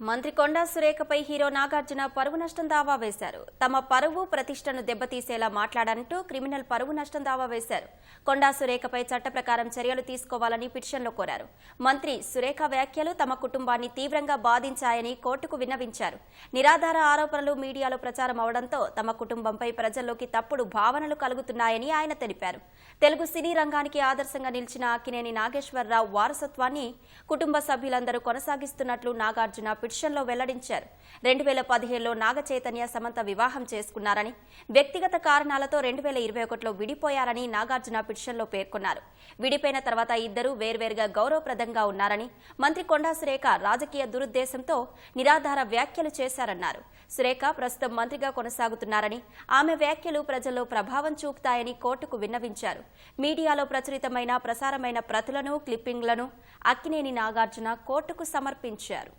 మంత్రి కొండా సురేఖపై హీరో నాగార్జున పరువు నష్టం దావా వేశారు. తమ పరువు ప్రతిష్టను దెబ్బతీసేలా మాట్లాడంటూ క్రిమినల్ పరువు నష్టం దావా వేశారు. కొండా సురేఖపై చట్ట ప్రకారం చర్యలు తీసుకోవాలని పిటిషన్లో కోరారు. మంత్రి సురేఖ వ్యాఖ్యలు తమ కుటుంబాన్ని తీవ్రంగా బాధించాయని కోర్టుకు విన్నవించారు. నిరాధార ఆరోపణలు మీడియాలో ప్రచారం అవడంతో తమ కుటుంబంపై ప్రజల్లోకి తప్పుడు భావనలు కలుగుతున్నాయని ఆయన తెలిపారు. తెలుగు సినీ రంగానికి ఆదర్శంగా నిలిచిన అక్కినేని నాగేశ్వరరావు వారసత్వాన్ని కుటుంబ సభ్యులందరూ కొనసాగిస్తున్నట్లు నాగార్జున పిటిషన్లో వెల్లడించారు. రెండు వేల పదిహేడులో నాగ చైతన్య సమంత వివాహం చేసుకున్నారని వ్యక్తిగత కారణాలతో రెండు వేల ఇరవై ఒకటిలో విడిపోయారని నాగార్జున పిటిషన్లో పేర్కొన్నారు. విడిపోయిన తర్వాత ఇద్దరూ వేర్వేరుగా గౌరవప్రదంగా ఉన్నారని మంత్రి కొండా సురేఖ రాజకీయ దురుద్దేశంతో నిరాధార వ్యాఖ్యలు చేశారన్నారు. సురేఖ ప్రస్తుతం మంత్రిగా కొనసాగుతున్నారని ఆమె వ్యాఖ్యలు ప్రజల్లో ప్రభావం చూపుతాయని కోర్టుకు విన్నవించారు. మీడియాలో ప్రచురితమైన ప్రసారమైన ప్రతులను క్లిప్పింగ్లను అక్కినేని నాగార్జున కోర్టుకు సమర్పించారు.